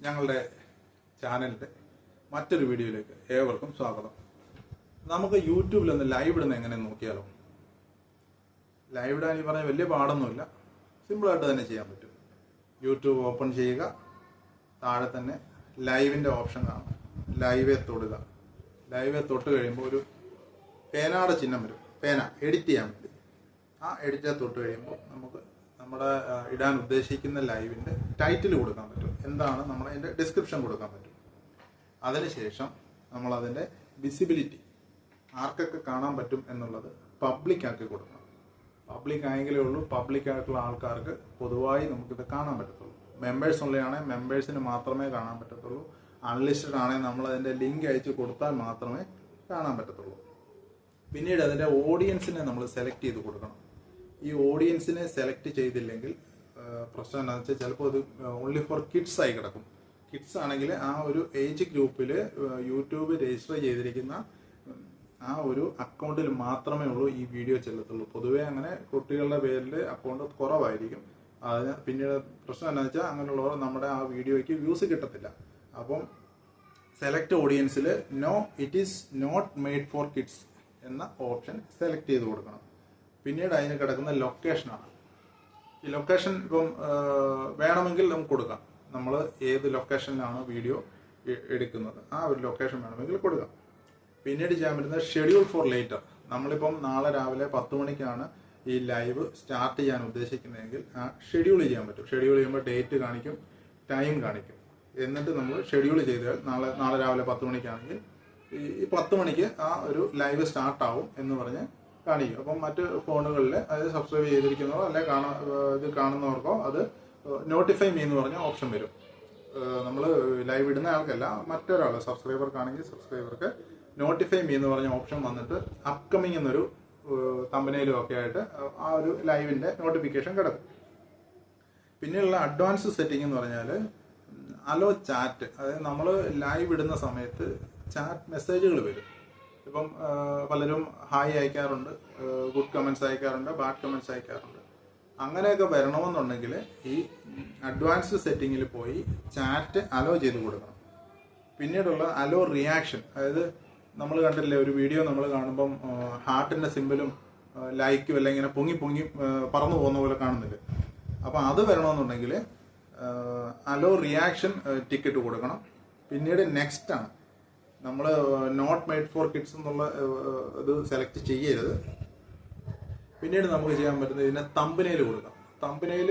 ഞങ്ങളുടെ ചാനലിന്റെ മറ്റൊരു വീഡിയോയിലേക്ക് ഏവർക്കും സ്വാഗതം. നമുക്ക് യൂട്യൂബിൽ ഒന്ന് ലൈവ് ഇടുന്ന എങ്ങനെ നോക്കിയാലോ? ലൈവ് ഇടാൻ ഈ പറഞ്ഞ വലിയ പാടൊന്നുമില്ല. സിമ്പിളായിട്ട് തന്നെ ചെയ്യാൻ പറ്റും. യൂട്യൂബ് ഓപ്പൺ ചെയ്യുക. താഴെ തന്നെ ലൈവിന്റെ ഓപ്ഷൻ കാണും. ലൈവെ തൊടുക. ലൈവെ തൊട്ട് കഴിയുമ്പോൾ ഒരു പേനയുടെ ചിഹ്നം വരും. പേന എഡിറ്റ് ചെയ്യാൻ വേണ്ടി. ആ എഡിറ്റ് തൊട്ട് കഴിയുമ്പോൾ നമുക്ക് നമ്മുടെ ഇടാൻ ഉദ്ദേശിക്കുന്ന ലൈവിന്റെ ടൈറ്റിൽ കൊടുക്കാൻ പറ്റും. എന്താണ് നമ്മൾ അതിന്റെ ഡിസ്ക്രിപ്ഷൻ കൊടുക്കാൻ പറ്റും. അതിനുശേഷം നമ്മൾ അതിന്റെ വിസിബിലിറ്റി ആർക്കൊക്കെ കാണാൻ പറ്റും എന്നുള്ളത് പബ്ലിക് ആക്കി കൊടുക്കണം. പബ്ലിക് ആയെങ്കിലേ ഉള്ളൂ പബ്ലിക് ആയിട്ടുള്ള ആൾക്കാർക്ക് പൊതുവായി നമുക്കിത് കാണാൻ പറ്റത്തുള്ളൂ. മെമ്പേഴ്സ് ഉള്ളതാണെങ്കിൽ മെമ്പേഴ്സിന് മാത്രമേ കാണാൻ പറ്റത്തുള്ളൂ. അൺലിസ്റ്റഡ് ആണെങ്കിൽ നമ്മൾ അതിന്റെ ലിങ്ക് അയച്ച് കൊടുത്താൽ മാത്രമേ കാണാൻ പറ്റത്തുള്ളൂ. പിന്നീട് അതിന്റെ ഓഡിയൻസിനെ നമ്മൾ സെലക്ട് ചെയ്ത് കൊടുക്കണം. ഈ ഓഡിയൻസിനെ സെലക്ട് ചെയ്തില്ലെങ്കിൽ പ്രശ്നം എന്താണെന്ന് വെച്ചാൽ ചിലപ്പോൾ അത് ഓൺലി ഫോർ കിഡ്സ് ആയി കിടക്കും. കിഡ്സ് ആണെങ്കിൽ ആ ഒരു ഏജ് ഗ്രൂപ്പിൽ യൂട്യൂബ് രജിസ്റ്റർ ചെയ്തിരിക്കുന്ന ആ ഒരു അക്കൗണ്ടിൽ മാത്രമേ ഉള്ളൂ ഈ വീഡിയോ ചെല്ലത്തുള്ളൂ. പൊതുവേ അങ്ങനെ കുട്ടികളുടെ പേരിൽ അക്കൗണ്ട് കുറവായിരിക്കും. അതിന് പിന്നീട് പ്രശ്നം എന്താണെന്ന് വെച്ചാൽ അങ്ങനെയുള്ളവർ നമ്മുടെ ആ വീഡിയോയ്ക്ക് വ്യൂസ് കിട്ടത്തില്ല. അപ്പം select ഓഡിയൻസിൽ no it is not made for kids എന്ന ഓപ്ഷൻ സെലക്ട് ചെയ്ത് കൊടുക്കണം. പിന്നീട് അതിന് കിടക്കുന്ന ലൊക്കേഷനാണ് ഈ ലൊക്കേഷൻ ഇപ്പം വേണമെങ്കിൽ നമുക്ക് കൊടുക്കാം. നമ്മൾ ഏത് ലൊക്കേഷനിലാണ് വീഡിയോ എടുക്കുന്നത്? ആ ഒരു ലൊക്കേഷൻ വേണമെങ്കിൽ കൊടുക്കാം. പിന്നീട് ചെയ്യാൻ പറ്റുന്നത് ഷെഡ്യൂൾ ഫോർ ലേറ്റർ നമ്മളിപ്പം നാളെ രാവിലെ പത്ത് മണിക്കാണ് ഈ ലൈവ് സ്റ്റാർട്ട് ചെയ്യാൻ ഉദ്ദേശിക്കുന്നതെങ്കിൽ ആ ഷെഡ്യൂൾ ചെയ്യാൻ പറ്റും. ഷെഡ്യൂൾ ചെയ്യുമ്പോൾ ഡേറ്റ് കാണിക്കും ടൈം കാണിക്കും. എന്നിട്ട് നമ്മൾ ഷെഡ്യൂൾ ചെയ്താൽ നാളെ നാളെ രാവിലെ പത്ത് മണിക്കാണെങ്കിൽ ഈ പത്ത് മണിക്ക് ആ ഒരു ലൈവ് സ്റ്റാർട്ടാവും എന്ന് പറഞ്ഞ് കാണിക്കും. അപ്പം മറ്റ് ഫോണുകളിൽ അതായത് സബ്സ്ക്രൈബ് ചെയ്തിരിക്കുന്നവരോ അല്ലെ കാണാ ഇത് കാണുന്നവർക്കോ അത് നോട്ടിഫൈ മീ എന്ന് പറഞ്ഞ ഓപ്ഷൻ വരും. നമ്മൾ ലൈവ് ഇടുന്ന ആൾക്കല്ല മറ്റൊരാൾ സബ്സ്ക്രൈബർക്കാണെങ്കിൽ സബ്സ്ക്രൈബർക്ക് നോട്ടിഫൈ മീ എന്ന് പറഞ്ഞ ഓപ്ഷൻ വന്നിട്ട് അപ്കമിങ് എന്നൊരു തമ്പനയിലും ഒക്കെ ആയിട്ട് ആ ഒരു ലൈവിന്റെ നോട്ടിഫിക്കേഷൻ കിടക്കും. പിന്നെയുള്ള അഡ്വാൻസ് സെറ്റിംഗ് എന്ന് പറഞ്ഞാൽ അലോ ചാറ്റ് അതായത് നമ്മൾ ലൈവ് ഇടുന്ന സമയത്ത് ചാറ്റ് മെസ്സേജുകൾ വരും. ഇപ്പം പലരും ഹായ് അയക്കാറുണ്ട് ഗുഡ് കമൻസ് അയക്കാറുണ്ട് ബാഡ് കമൻസ് അയക്കാറുണ്ട്. അങ്ങനെയൊക്കെ വരണമെന്നുണ്ടെങ്കിൽ ഈ അഡ്വാൻസ്ഡ് സെറ്റിങ്ങിൽ പോയി ചാറ്റ് അലോ ചെയ്ത് കൊടുക്കണം. പിന്നീടുള്ള അലോ റിയാക്ഷൻ അതായത് നമ്മൾ കണ്ടില്ലേ ഒരു വീഡിയോ നമ്മൾ കാണുമ്പം ഹാർട്ടിന്റെ സിമ്പിളും ലൈക്കും എല്ലാം ഇങ്ങനെ പൊങ്ങി പൊങ്ങി പറന്നു പോകുന്ന പോലെ കാണുന്നില്ലേ? അപ്പം അത് വരണമെന്നുണ്ടെങ്കിൽ അലോ റിയാക്ഷൻ ടിക്കറ്റ് കൊടുക്കണം. പിന്നീട് നെക്സ്റ്റ് ആണ്. നമ്മൾ നോട്ട് മെയ്ഡ് ഫോർ കിഡ്സ് എന്നുള്ള ഇത് സെലക്ട് ചെയ്യരുത്. പിന്നീട് നമുക്ക് ചെയ്യാൻ പറ്റുന്നത് ഇതിനെ തമ്പനയിൽ കൊടുക്കാം. തമ്പനയിൽ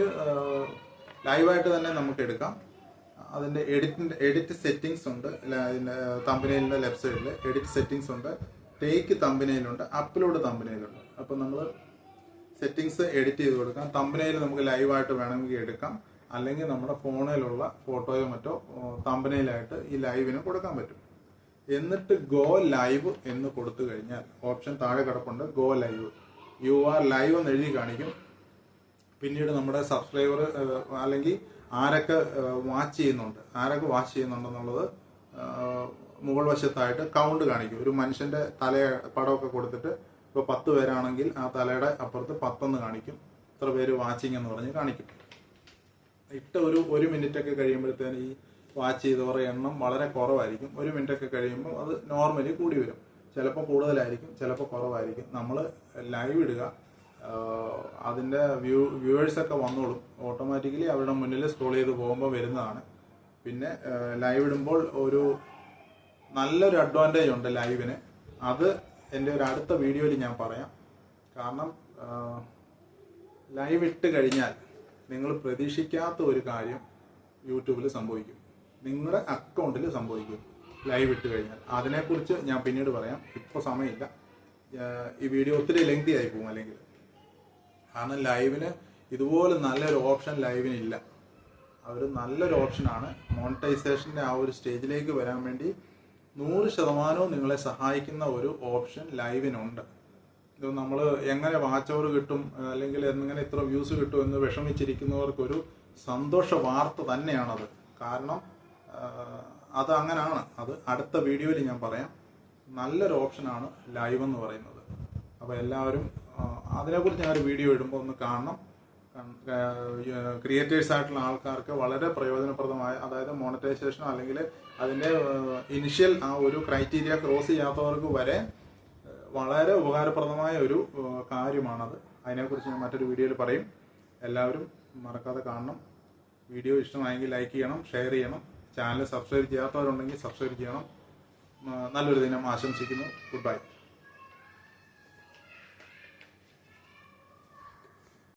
ലൈവായിട്ട് തന്നെ നമുക്ക് എടുക്കാം. അതിന്റെ എഡിറ്റിന്റെ എഡിറ്റ് സെറ്റിങ്സ് ഉണ്ട്. തമ്പനയിലിന്റെ ലെഫ്റ്റ് സൈഡിൽ എഡിറ്റ് സെറ്റിങ്സ് ഉണ്ട്. ടേക്ക് തമ്പനയിലുണ്ട് അപ്ലോഡ് തമ്പനയിലുണ്ട് അപ്പം നമ്മൾ സെറ്റിങ്സ് എഡിറ്റ് ചെയ്ത് കൊടുക്കാം. തമ്പനയിൽ നമുക്ക് ലൈവായിട്ട് വേണമെങ്കിൽ എടുക്കാം. അല്ലെങ്കിൽ നമ്മുടെ ഫോണിലുള്ള ഫോട്ടോയോ മറ്റോ തമ്പനയിലായിട്ട് ഈ ലൈവിന് കൊടുക്കാൻ പറ്റും. എന്നിട്ട് ഗോ ലൈവ് എന്ന് കൊടുത്തു കഴിഞ്ഞാൽ ഓപ്ഷൻ താഴെ കിടപ്പുണ്ട് go live you are live എന്ന് എഴുതി കാണിക്കും. പിന്നീട് നമ്മുടെ സബ്സ്ക്രൈബർ അല്ലെങ്കിൽ ആരൊക്കെ വാച്ച് ചെയ്യുന്നുണ്ട് ആരൊക്കെ വാച്ച് ചെയ്യുന്നുണ്ടെന്നുള്ളത് മുകൾ വശത്തായിട്ട് കൗണ്ട് കാണിക്കും. ഒരു മനുഷ്യന്റെ തല പടമൊക്കെ കൊടുത്തിട്ട് ഇപ്പോൾ പത്ത് പേരാണെങ്കിൽ ആ തലയുടെ അപ്പുറത്ത് പത്തെന്ന് കാണിക്കും. ഇത്ര പേര് വാച്ചിങ് എന്ന് പറഞ്ഞ് കാണിക്കും. ഇട്ട ഒരു ഒരു മിനിറ്റ് ഒക്കെ കഴിയുമ്പോഴത്തേന് ഈ വാച്ച് ചെയ്തവരുടെ എണ്ണം വളരെ കുറവായിരിക്കും. ഒരു മിനിറ്റൊക്കെ കഴിയുമ്പോൾ അത് നോർമലി കൂടി വരും. ചിലപ്പോൾ കൂടുതലായിരിക്കും ചിലപ്പോൾ കുറവായിരിക്കും. നമ്മൾ ലൈവ് ഇടുക. അതിന്റെ വ്യൂ വ്യൂവേഴ്സൊക്കെ വന്നോളും. ഓട്ടോമാറ്റിക്കലി അവരുടെ മുന്നിൽ സ്ക്രോൾ ചെയ്ത് പോകുമ്പോൾ വരുന്നതാണ്. പിന്നെ ലൈവ് ഇടുമ്പോൾ ഒരു നല്ലൊരു അഡ്വാന്റേജ് ഉണ്ട് ലൈവിന് അത് എന്റെ ഒരു അടുത്ത വീഡിയോയിൽ ഞാൻ പറയാം. കാരണം ലൈവ് ഇട്ട് കഴിഞ്ഞാൽ നിങ്ങൾ പ്രതീക്ഷിക്കാത്ത ഒരു കാര്യം യൂട്യൂബിൽ സംഭവിക്കും. നിങ്ങളുടെ അക്കൗണ്ടിൽ സംഭവിക്കും. ലൈവ് ഇട്ട് കഴിഞ്ഞാൽ. അതിനെക്കുറിച്ച് ഞാൻ പിന്നീട് പറയാം. ഇപ്പോൾ സമയമില്ല. ഈ വീഡിയോ ഒത്തിരി ലെങ്തി ആയി പോകും അല്ലെങ്കിൽ. കാരണം ലൈവിന് ഇതുപോലെ നല്ലൊരു ഓപ്ഷൻ ലൈവിനില്ല അതൊരു നല്ലൊരു ഓപ്ഷനാണ് മോണിറ്റൈസേഷന്റെ ആ ഒരു സ്റ്റേജിലേക്ക് വരാൻ വേണ്ടി നൂറ് ശതമാനവും നിങ്ങളെ സഹായിക്കുന്ന ഒരു ഓപ്ഷൻ ലൈവിനുണ്ട് ഇത് നമ്മൾ എങ്ങനെ വാച്ച് അവർ കിട്ടും അല്ലെങ്കിൽ എങ്ങനെ ഇത്ര വ്യൂസ് കിട്ടും എന്ന് വിഷമിച്ചിരിക്കുന്നവർക്കൊരു സന്തോഷ വാർത്ത തന്നെയാണത്. കാരണം അത് അങ്ങനാണ്. അത് അടുത്ത വീഡിയോയിൽ ഞാൻ പറയാം. നല്ലൊരു ഓപ്ഷനാണ് ലൈവ് എന്ന് പറയുന്നത്. അപ്പോൾ എല്ലാവരും അതിനെക്കുറിച്ച് ഞാൻ ഒരു വീഡിയോ ഇടുമ്പോൾ ഒന്ന് കാണണം. ക്രിയേറ്റേഴ്സ് ആയിട്ടുള്ള ആൾക്കാർക്ക് വളരെ പ്രയോജനപ്രദമായ അതായത് മോണിറ്റൈസേഷൻ അല്ലെങ്കിൽ അതിന്റെ ഇനിഷ്യൽ ആ ഒരു ക്രൈറ്റീരിയ ക്രോസ് ചെയ്യാത്തവർക്ക് വരെ വളരെ ഉപകാരപ്രദമായ ഒരു കാര്യമാണത്. അതിനെക്കുറിച്ച് ഞാൻ മറ്റൊരു വീഡിയോയിൽ പറയും. എല്ലാവരും മറക്കാതെ കാണണം. വീഡിയോ ഇഷ്ടമായെങ്കിൽ ലൈക്ക് ചെയ്യണം ഷെയർ ചെയ്യണം. ചാനൽ സബ്സ്ക്രൈബ് ചെയ്യാത്തവരുണ്ടെങ്കിൽ സബ്സ്ക്രൈബ് ചെയ്യണം. നല്ലൊരു ദിനം ആശംസിക്കുന്നു. Good bye